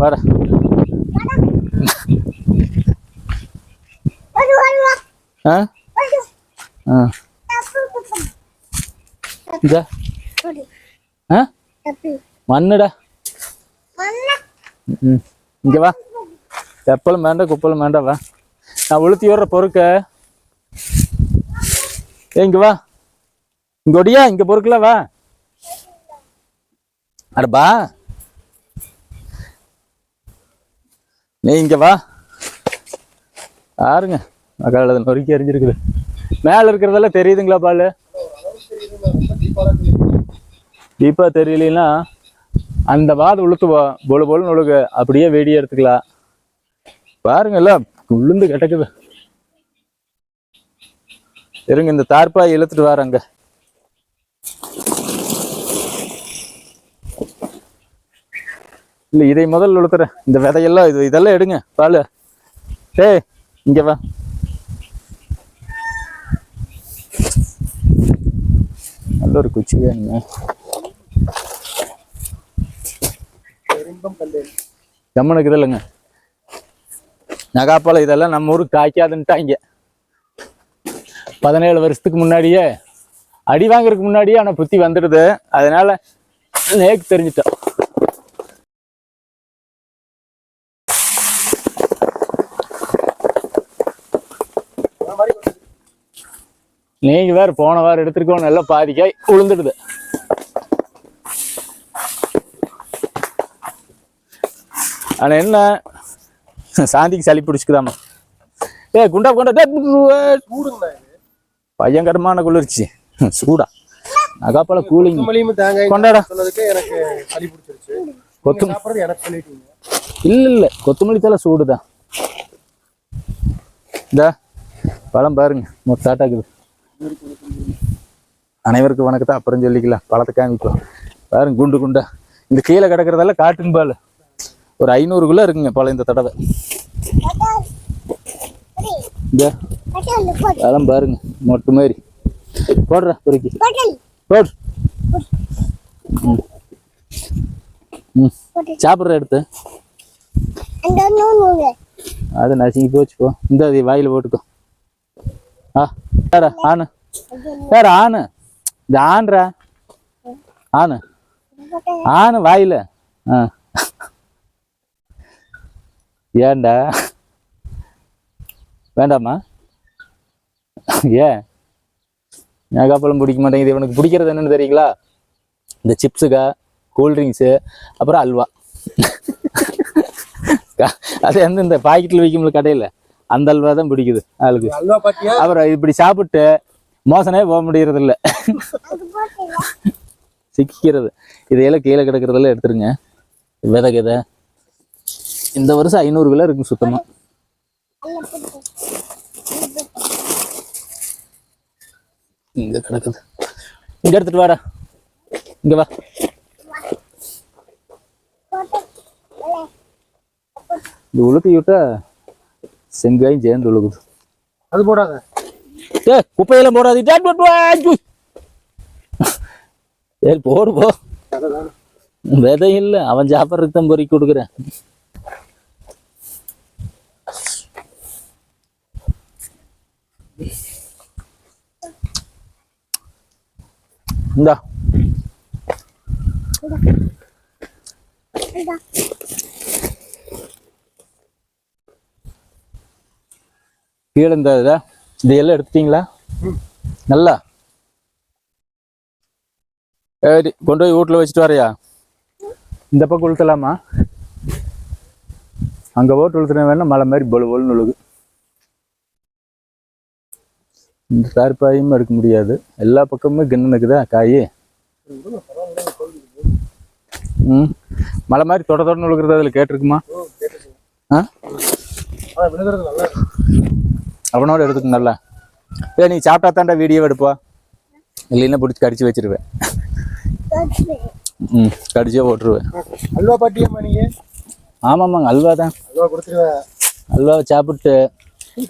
வர ஆ? ஆ. இந்த. ஆ? மண்ணுடா. ம். இங்கே வா. தெப்பலும் வேண்டாம் குப்பலும் வேண்டாம் வா. நான் உளுத்தி விடுற பொறுக்க. ஏ இங்க வா. இங்க ஒடியா இங்க பொறுக்கல வா. அட நீ இங்க வா. பாருங்க. மக்கால நொறுக்கி எரிஞ்சிருக்குது மேல இருக்கிறதெல்லாம் தெரியுதுங்களா பாலு? டீப்பா தெரியலனா அந்த வாது உளுத்துவா பொழு பொழுன்னு உழுகு. அப்படியே வெடி எடுத்துக்கலாம். பாருங்கல்ல உளுந்து கிடக்குது. இருங்க இந்த தார்பாய் இழுத்துட்டு வரேங்க இல்ல இதை முதல்ல உளுத்துறேன் இந்த விதையெல்லாம் இது இதெல்லாம் எடுங்க பால். டேய் இங்க வா. நல்ல ஒரு குச்சி வேணுங்க. ஜம்மனுக்கு இல்லைங்க நகாப்பாலம் இதெல்லாம் நம்ம ஊருக்கு காய்க்காதுன்ட்டாங்க பதினேழு வருஷத்துக்கு முன்னாடியே அடி வாங்குறதுக்கு முன்னாடியே ஆனால் புத்தி வந்துடுது. அதனால நேக்கு தெரிஞ்சிட்டோம். நீங்க வேற போன வாரம் எடுத்திருக்கோம் நல்லா பாதிக்காய் உளுந்துடுது. ஆனா என்ன? சாந்திக்கு சளி பிடிச்சிக்குதாமா. ஏ குண்டா குண்டா பயங்கரமான குளிர்ச்சி. சூடா. நகாப்பால கூலிங் கொண்டாடா. சொன்னதுக்கு எனக்கு சளி பிடிச்சிருச்சு. கொத்து நீங்க சாப்பிடுறது எனக்கு சொல்லிட்டீங்க. இல்ல இல்ல. கொத்தமல்லி தலை சூடுதான். இந்த பழம் பாருங்க. மொத்தாட்டாக்குது அனைவருக்கும் வணக்கத்தை. அப்புறம் சொல்லிக்கலாம். பழத்தை காமிப்போம். பாருங்க குண்டு குண்டா. இந்த கீழே கிடக்கிறதெல்லாம் காட்டுன்னு பால். ஒரு ஐநூறுக்குள்ள இருக்குங்க பழம் இந்த தடவை. இந்த. பழம் பாருங்க. மொட்டு மாதிரி போடுற பொறுக்கி போடு. ம். சாப்பிட்ற எடுத்து. அது நசுங்கி போச்சு போ. இந்த வாயில போட்டுக்கோ. ஆ வேற ஆணு வேற ஆணு இது ஆண்றா ஆனு. வாயில. ஆ. வேண்டாமா ஏன்? ஏகாப்பழம் பிடிக்க மாட்டேங்குது? இவனுக்கு பிடிக்கிறது என்னன்னு தெரியுங்களா? இந்த சிப்ஸுக்கா கூல்ட்ரிங்க்ஸு அப்புறம் அல்வா. அது வந்து இந்த பாக்கெட்டில் விற்கும்ல கடையில் அந்த அல்வா தான் பிடிக்குது பாட்டியா அப்புறம் இப்படி சாப்பிட்டு மோசனே போக முடியறது இல்ல சிக்கிறது இதையெல்லாம் கீழே கிடக்கிறதெல்லாம் எடுத்துருங்க. விதை கிதை இந்த வருஷம் ஐநூறு கிலோ இருக்கும் சுத்தமா. இங்க கிடக்குது. இங்க எடுத்துட்டு வாடா. இங்க வா. இந்த உளுத்தி விட்டா செங்காயும் சேர்ந்து உழுகுது. அது போடாத. ஏ குப்பையெல்லாம் போடாது. சரி போடு போ. விதை இல்ல அவன் சாப்பிட்றதுக்கு தான் பொறுக்கி கொடுக்குறேன். இந்தா. கீழே இந்த இதா இதையெல்லாம் எடுத்துட்டீங்களா? நல்லா. சரி கொண்டு போய் வீட்டில் வச்சுட்டு வரையா? இந்த பக்கம் உளுத்தலாமா? அங்கே போட்டு உளுத்துன வேணா மலை மாதிரி பொழு பொழுன்னு உழுகு. இந்த தார்ப்பாயும் எடுக்க முடியாது. எல்லா பக்கமுமே கிண்ணு இருக்குதா காய்? ம். மலை மாதிரி தொட தொடன்னு உழுகுறது அதில் கேட்டிருக்குமா? ஆ? அவனோட எடுத்துக்க நல்லா ஏ நீ சாப்பிட்டா தாண்டா வீடியோ எடுப்பா. இல்லைன்னா பிடிச்சி கடிச்சு வச்சிருவேன். ம் கடிச்சே போட்டுருவேன். அல்வா பாட்டியம்மா நீங்க? ஆமாம்மாங்க அல்வா தான். அல்வா கொடுத்துருவேன் அல்வாவை சாப்பிட்டு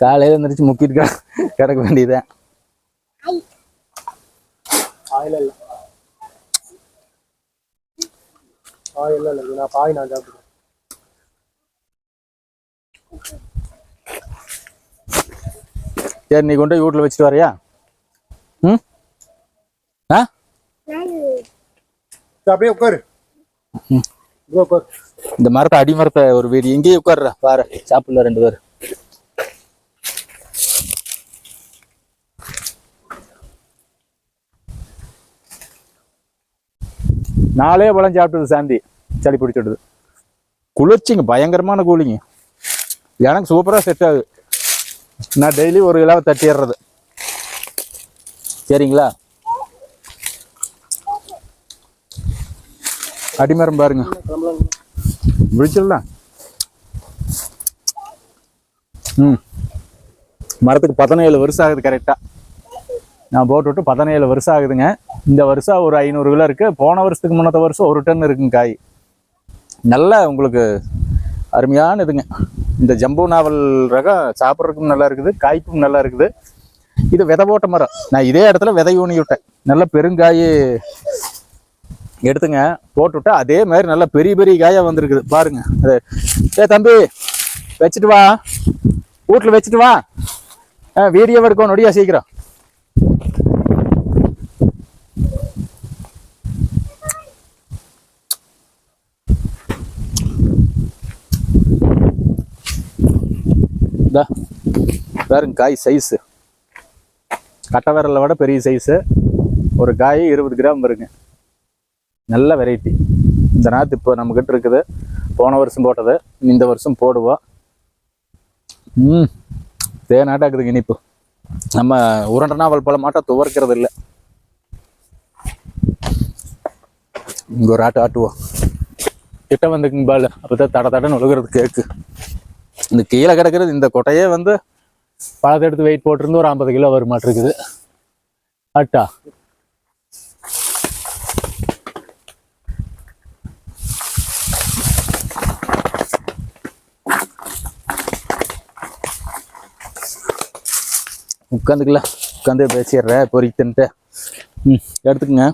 காலையில் எழுந்திரிச்சு முக்கிட்டு கிட- கிடக்க வேண்டியதுதான். ஆயில் இல்ல. ஆயில் இல்ல நான் பாய் நான் சாப்பிடுறேன் சரி நீ கொண்டு போய் வீட்டில் வச்சுட்டு வரையா? ம்? ஆ? அப்படியே உட்காரு. இந்த மரத்தை அடி மரத்தை ஒரு வீடு. எங்கேயே உட்கார்றா பாரு சாப்பிடல ரெண்டு பேர். நாலே பழம் சாப்பிட்டது சாந்தி. சளி பிடிச்சிடுது. குளிர்ச்சிங்க பயங்கரமான கூலிங்க. எனக்கு சூப்பராக செட் ஆகுது. நான் டெய்லி ஒரு கிலோவை தட்டிடுறது சரிங்களா? அடிமரம் பாருங்க. முடிச்சிடலாம் ம். மரத்துக்கு பதினேழு வருஷம் ஆகுது கரெக்டாக நான் போட்டு விட்டு பதினேழு வருஷம் ஆகுதுங்க. இந்த வருஷம் ஒரு ஐநூறு கிலோ இருக்கு. போன வருஷத்துக்கு முன்னத்த வருஷம் ஒரு டன் இருக்குங்க காய். நல்ல உங்களுக்கு அருமையான இதுங்க இந்த ஜம்பு நாவல் ரகம் சாப்பிட்றதுக்கும் நல்லா இருக்குது காய்ப்பும் நல்லா இருக்குது. இது விதை போட்ட மரம். நான் இதே இடத்துல விதை ஊனி விட்டேன். நல்ல பெருங்காய் எடுத்துங்க போட்டுவிட்டா அதே மாதிரி நல்ல பெரிய பெரிய காயாக வந்திருக்குது. பாருங்க. அது ஏ தம்பி வச்சுட்டு வா. வீட்டில் வச்சுட்டு வா. ஆ வீடியோ எடுக்கணும் நொடியா சீக்கிரம். பாருங்க காய் சைஸு கட்டை விரலை விட பெரிய சைஸு ஒரு காய் இருபது கிராம் வருங்க. நல்ல வெரைட்டி இந்த நாற்று இப்போ நம்மக்கிட்ட இருக்குது. போன வருஷம் போட்டது. இந்த வருஷம் போடுவோம் ம். தேனாட்டாக்குதுங்க இனிப்பு. நம்ம உருண்டை நாவல் பழம் மாட்டா துவர்க்கிறது இல்லை. இங்கே ஒரு ஆட்டு ஆட்டுவோம் கிட்ட வந்துக்குங்க பால். அப்போ தான் தட தடன்னு ஒழுகிறது கேக்கு. இந்த கீழே கிடக்கிறது இந்த கொட்டையே வந்து பழத்தை எடுத்து வெயிட் போட்டிருந்து ஒரு ஐம்பது கிலோ வருமாட்டிருக்குது ஆட்டா. உட்காந்துக்கலாம் உட்காந்து பேசிடுறேன் பொறிக்கிட்டு ம் எடுத்துக்கங்க.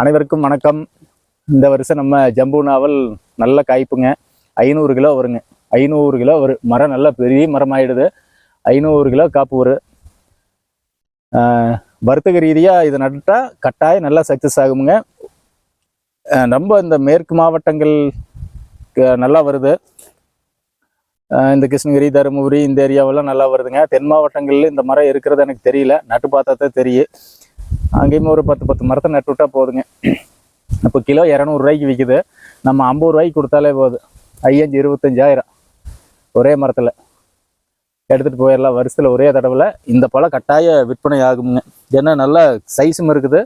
அனைவருக்கும் வணக்கம். இந்த வருஷம் நம்ம ஜம்பு நாவல் நல்ல காய்ப்புங்க. ஐநூறு கிலோ வருங்க. ஐநூறு கிலோ வரும் மரம் நல்லா பெரிய மரம் ஆயிடுது ஐநூறு கிலோ காப்பு வரும் வர்த்தக ரீதியாக இது நட்டால் கட்டாயம் நல்லா சக்ஸஸ் ஆகுமுங்க. ரொம்ப இந்த மேற்கு மாவட்டங்கள் நல்லா வருது. இந்த கிருஷ்ணகிரி தருமபுரி இந்த ஏரியாவெல்லாம் நல்லா வருதுங்க. தென் மாவட்டங்களில் இந்த மரம் இருக்கிறது எனக்கு தெரியல. நட்டு பார்த்தா தான் தெரியும். அங்கேயும் ஒரு பத்து பத்து மரத்தை நட்டு விட்டால் போதுங்க. இப்போ கிலோ இரநூறுவாய்க்கு விற்குது நம்ம ஐம்பது ரூபாய்க்கு கொடுத்தாலே போகுது ஐயஞ்சு இருபத்தஞ்சாயிரம். ஒரே மரத்தில். எடுத்துகிட்டு போயிடலாம் வருஷத்தில் ஒரே தடவை இந்த பழம் கட்டாய விற்பனை ஆகுங்க ஏன்னா நல்லா சைஸும் இருக்குது.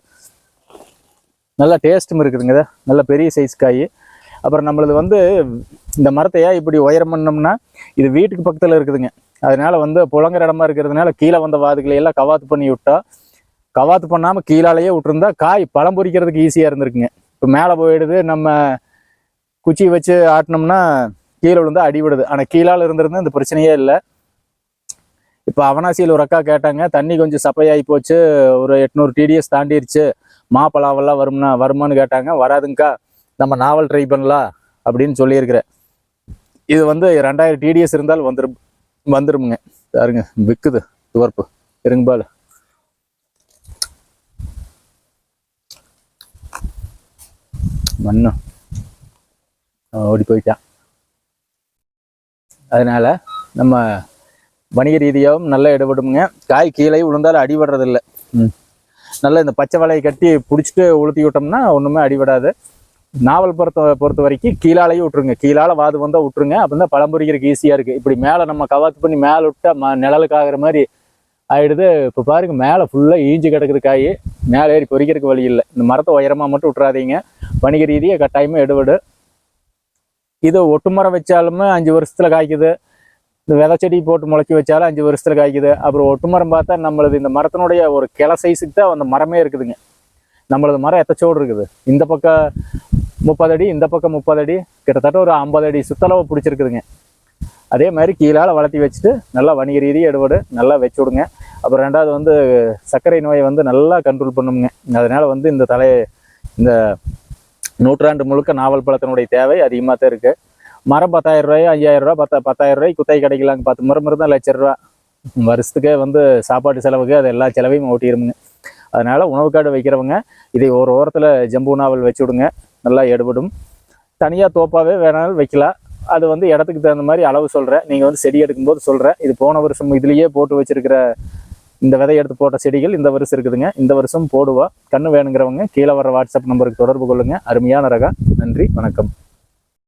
நல்ல டேஸ்ட்டும் இருக்குதுங்க நல்ல பெரிய சைஸ் காய். அப்புறம் நம்மளது வந்து இந்த மரத்தையா இப்படி உயரம் பண்ணோம்னா இது வீட்டுக்கு பக்கத்தில் இருக்குதுங்க. அதனால் வந்து புழங்குற இடமா இருக்கிறதுனால கீழே வந்த வாதுகளை எல்லாம் கவாத்து பண்ணி விட்டா கவாத்து பண்ணாமல் கீழாலேயே விட்டுருந்தா காய் பழம் பொரிக்கிறதுக்கு ஈஸியாக இருந்திருக்குங்க. இப்போ மேலே போயிடுது. நம்ம குச்சி வச்சு ஆட்டினோம்னா கீழே விழுந்தா அடி விடுது ஆனால் கீழால் இருந்திருந்தா இந்த பிரச்சனையே இல்லை. இப்போ அவனாசியில் ஒரு அக்கா கேட்டாங்க தண்ணி கொஞ்சம் சப்பையாகி போச்சு. ஒரு எட்நூறு டிடிஎஸ் தாண்டிருச்சு. மாப்பலாவெல்லாம் வரும்னா வருமான்னு கேட்டாங்க. வராதுங்கக்கா. நம்ம நாவல் ட்ரை பண்ணலாம் அப்படின்னு சொல்லியிருக்கிறேன் இது வந்து ரெண்டாயிரம் டிடிஎஸ் இருந்தால் வந்துரும் வந்துருமுங்க. பாருங்க விற்குது துவர்ப்பு. இருங்கபால் மண்ணு. ஓடி போயிட்டான். அதனால நம்ம வணிக ரீதியாகவும் நல்லா இடப்படுமுங்க காய் கீழே விழுந்தாலும் அடிபடுறதில்ல. ம். நல்லா இந்த பச்சை வலையை கட்டி பிடிச்சிட்டு உளுத்தி விட்டோம்னா ஒன்றுமே அடிபடாது. நாவல் பொறுத்த பொறுத்த வரைக்கும் கீழாலேயே விட்ருங்க கீழால் வாது வந்தால் விட்ருங்க அப்போ தான் பழம் பொரிக்கிறதுக்கு ஈஸியாக இருக்குது இப்படி மேலே நம்ம கவாத்து பண்ணி மேலே விட்டால் ம நிழலுக்கு ஆகிற மாதிரி ஆகிடுது இப்போ பாருங்க மேலே ஃபுல்லாக ஈஞ்சு கிடக்குது காய். மேலே ஏறி பொறிக்கிறதுக்கு வழி இல்லை. இந்த மரத்தை உயரமாக மட்டும் விட்றாதீங்க வணிக ரீதியாக கட்டாயமாக எடுபடு. இது ஒட்டு மரம் வச்சாலுமே அஞ்சு வருஷத்தில் காய்க்குது. இந்த விதை செடி போட்டு முளைச்சி வச்சாலும் அஞ்சு வருஷத்தில் காய்க்குது. அப்புறம் ஒட்டு மரம் பார்த்தா நம்மளது இந்த மரத்தினுடைய ஒரு கிளை சைஸுக்கு தான் அந்த மரமே இருக்குதுங்க. நம்மளது மரம் எத்தச்சோடு இருக்குது. இந்த பக்கம் முப்பது அடி இந்த பக்கம் முப்பது அடி கிட்டத்தட்ட ஒரு ஐம்பது அடி சுத்தளவு பிடிச்சிருக்குதுங்க. அதே மாதிரி கீழால் வளர்த்தி வச்சுட்டு நல்லா வணிக ரீதியாக எடுபடு நல்லா வச்சு விடுங்க. அப்புறம் ரெண்டாவது வந்து சர்க்கரை நோயை வந்து நல்லா கண்ட்ரோல் பண்ணுங்க. அதனால் வந்து இந்த தலை இந்த நூற்றாண்டு முழுக்க நாவல் பழத்தினுடைய தேவை அதிகமாக தான் இருக்குது மரம் பத்தாயிரம் ரூபாய் ஐயாயிரம் ரூபாய் பத்த பத்தாயிரம் ரூபாய் குத்தகை கிடைக்கலாங்க பத்து மரம் இருந்தால் லட்ச ரூபா வருஷத்துக்கே வந்து சாப்பாட்டு செலவுக்கு அது எல்லா செலவையும் ஓட்டிடுமுங்க. அதனால் உணவு காடு வைக்கிறவங்க இதை ஒரு ஓரத்தில் ஜம்பு நாவல் வச்சு விடுங்க. நல்லா எடுபடும். தனியாக தோப்பாகவே வேணாலும் வைக்கலாம். அது வந்து இடத்துக்கு தகுந்த மாதிரி அளவு சொல்கிறேன் நீங்கள் வந்து செடி எடுக்கும்போது சொல்கிறேன் இது போன வருஷம் இதுலேயே போட்டு வச்சிருக்கிற இந்த விதை எடுத்து போட்ட செடிகள் இந்த வருஷம் இருக்குதுங்க. இந்த வருஷம் போடுவா. கண்ணு வேணுங்கிறவங்க கீழே வர வாட்ஸ்அப் நம்பருக்கு தொடர்பு கொள்ளுங்க. அருமையான ரகம் நன்றி. வணக்கம்.